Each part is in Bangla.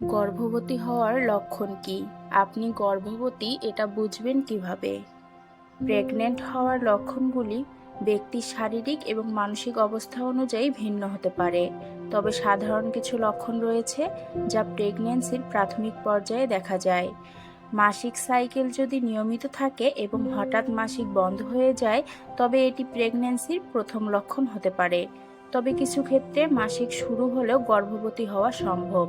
গর্ভবতী হওয়ার লক্ষণ কি? আপনি গর্ভবতী, এটা বুঝবেন কীভাবে? প্রেগনেন্ট হওয়ার লক্ষণগুলি ব্যক্তির শারীরিক এবং মানসিক অবস্থা অনুযায়ী ভিন্ন হতে পারে। তবে সাধারণ কিছু লক্ষণ রয়েছে যা প্রেগন্যান্সির প্রাথমিক পর্যায়ে দেখা যায়। মাসিক সাইকেল যদি নিয়মিত থাকে এবং হঠাৎ মাসিক বন্ধ হয়ে যায়, তবে এটি প্রেগন্যান্সির প্রথম লক্ষণ হতে পারে। তবে কিছু ক্ষেত্রে মাসিক শুরু হলেও গর্ভবতী হওয়া সম্ভব।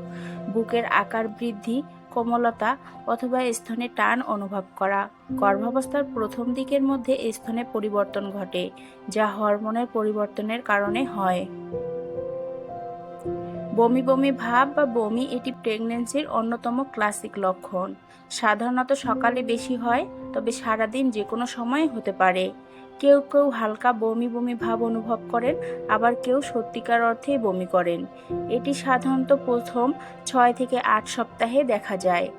বুকের আকার বৃদ্ধি, কোমলতা অথবা স্থানে টান অনুভব করা। গর্ভাবস্থার প্রথম দিকের মধ্যে স্থানে পরিবর্তন ঘটে, যা হরমোনের পরিবর্তনের কারণে হয়। বমি বমি ভাব বা বমি এটি প্রেগনেন্সির অন্যতম ক্লাসিক লক্ষণ। সাধারণত সকালে বেশি হয়, তবে সারাদিন যে কোনো সময় হতে পারে। কেউ কেউ হালকা বমি বমি ভাব অনুভব করেন, আবার কেউ সত্যিকার অর্থেই বমি করেন। এটি সাধারণত প্রথম ছয় থেকে আট সপ্তাহে দেখা যায়।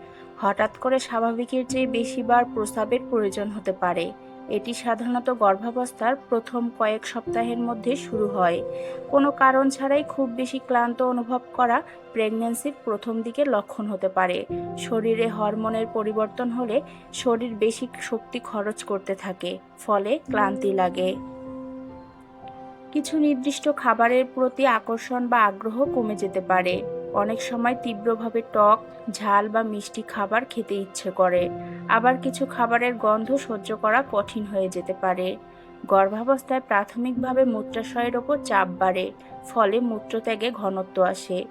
হঠাৎ করে স্বাভাবিকের চেয়ে বেশিবার প্রস্রাবের প্রয়োজন হতে পারে। এটি সাধারণত গর্ভাবস্থার প্রথম কয়েক সপ্তাহের মধ্যে শুরু হয়। কোনো কারণ ছাড়াই খুব বেশি ক্লান্ত অনুভব করা প্রেগন্যান্সির প্রথম দিকে লক্ষণ হতে পারে। শরীরে হরমোনের পরিবর্তন হলে শরীর বেশি শক্তি খরচ করতে থাকে, ফলে ক্লান্তি লাগে। কিছু নির্দিষ্ট খাবারের প্রতি আকর্ষণ বা আগ্রহ কমে যেতে পারে। অনেক সময় তীব্রভাবে টক, ঝাল বা মিষ্টি খাবার খেতে ইচ্ছে করে। আবার কিছু খাবারের গন্ধ সহ্য করা কঠিন হয়ে যেতে পারে। গর্ভাবস্থায় প্রাথমিকভাবে মূত্রাশয়ের ওপর চাপ বাড়ে, ফলে মূত্রত্যাগে ঘনত্ব আসে।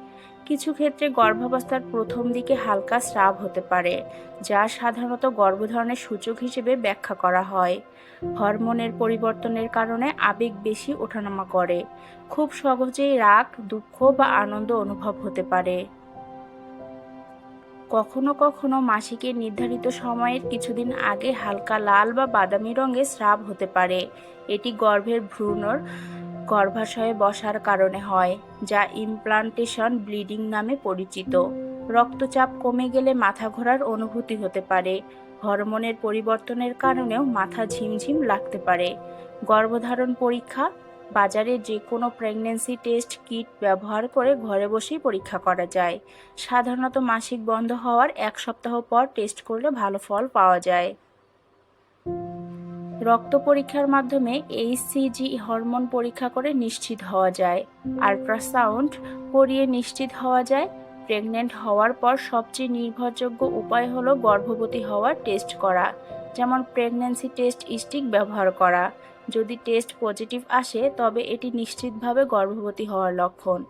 কিছু ক্ষেত্রে গর্ভাবস্থার প্রথম দিকে হালকা স্রাব হতে পারে, যা সাধারণত গর্ভধারণের সূচক হিসেবে ব্যাখ্যা করা হয়। হরমোনের পরিবর্তনের কারণে আবেগ বেশি ওঠানামা করে। খুব সহজেই রাগ, দুঃখ বা আনন্দ অনুভব হতে পারে। কখনো কখনো মাসিকের নির্ধারিত সময়ের কিছুদিন আগে হালকা লাল বা বাদামি রঙের স্রাব হতে পারে। এটি গর্ভের ভ্রূণর গর্ভাশয়ে বসার কারণে হয়, যা ইমপ্লান্টেশন ব্লিডিং নামে পরিচিত। রক্তচাপ কমে গেলে মাথা ঘোরার অনুভূতি হতে পারে। হরমোনের পরিবর্তনের কারণেও মাথা ঝিমঝিম লাগতে পারে। গর্ভধারণ পরীক্ষা বাজারে যে কোনো প্রেগন্যান্সি টেস্ট কিট ব্যবহার করে ঘরে বসেই পরীক্ষা করা যায়। সাধারণত মাসিক বন্ধ হওয়ার এক সপ্তাহ পর টেস্ট করলে ভালো ফল পাওয়া যায়। রক্ত পরীক্ষার মাধ্যমে এইচসিজি হরমোন পরীক্ষা করে নিশ্চিত হওয়া যায়। আল্ট্রাসাউন্ড করিয়ে নিশ্চিত হওয়া যায়। প্রেগনেন্ট হওয়ার পর সবচেয়ে নির্ভরযোগ্য উপায় হলো গর্ভবতী হওয়ার টেস্ট করা, যেমন প্রেগন্যান্সি টেস্ট স্টিক ব্যবহার করা। যদি টেস্ট পজিটিভ আসে, তবে এটি নিশ্চিতভাবে গর্ভবতী হওয়ার লক্ষণ।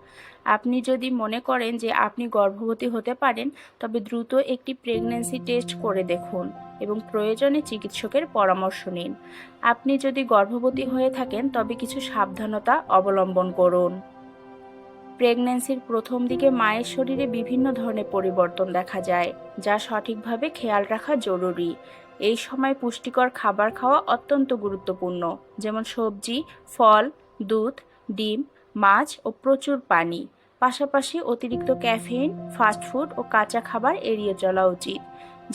আপনি যদি মনে করেন যে আপনি গর্ভবতী হতে পারেন, তবে দ্রুত একটি প্রেগন্যান্সি টেস্ট করে দেখুন এবং প্রয়োজনে চিকিৎসকের পরামর্শ নিন। আপনি যদি গর্ভবতী হয়ে থাকেন, তবে কিছু সাবধানতা অবলম্বন করুন। প্রেগন্যান্সির প্রথম দিকে মায়ের শরীরে বিভিন্ন ধরনের পরিবর্তন দেখা যায়, যা সঠিকভাবে খেয়াল রাখা জরুরি। এই সময় পুষ্টিকর খাবার খাওয়া অত্যন্ত গুরুত্বপূর্ণ, যেমন সবজি, ফল, দুধ, ডিম, মাছ ও প্রচুর পানি। পাশাপাশি অতিরিক্ত ক্যাফেইন ফাস্টফুড ও কাঁচা খাবার এড়িয়ে চলা উচিত।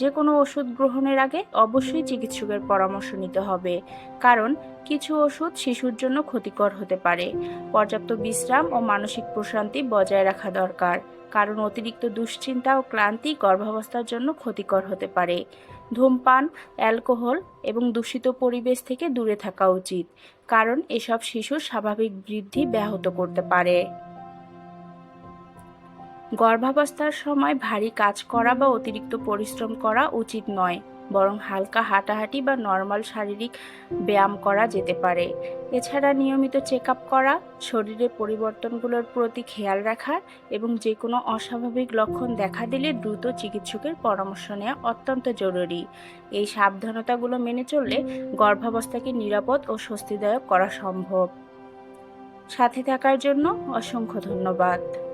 যে কোনো ওষুধ গ্রহণের আগে অবশ্যই চিকিৎসকের পরামর্শ নিতে হবে, কারণ কিছু ওষুধ শিশুর জন্য ক্ষতিকর হতে পারে। পর্যাপ্ত বিশ্রাম ও মানসিক প্রশান্তি বজায় রাখা দরকার, কারণ অতিরিক্ত দুশ্চিন্তা ও ক্লান্তি গর্ভাবস্থার জন্য ক্ষতিকর হতে পারে। ধূমপান, অ্যালকোহল এবং দূষিত পরিবেশ থেকে দূরে থাকা উচিত, কারণ এসব শিশুর স্বাভাবিক বৃদ্ধি ব্যাহত করতে পারে। গর্ভাবস্থার সময় ভারী কাজ করা বা অতিরিক্ত পরিশ্রম করা উচিত নয়। বরং হালকা হাঁটাহাঁটি বা নর্মাল শারীরিক ব্যায়াম করা যেতে পারে। এছাড়া নিয়মিত চেক করা, শরীরের পরিবর্তনগুলোর প্রতি খেয়াল রাখা এবং যে কোনো অস্বাভাবিক লক্ষণ দেখা দিলে দ্রুত চিকিৎসকের পরামর্শ নেওয়া অত্যন্ত জরুরি। এই সাবধানতাগুলো মেনে চললে গর্ভাবস্থাকে নিরাপদ ও স্বস্তিদায়ক করা সম্ভব। সাথে থাকার জন্য অসংখ্য ধন্যবাদ।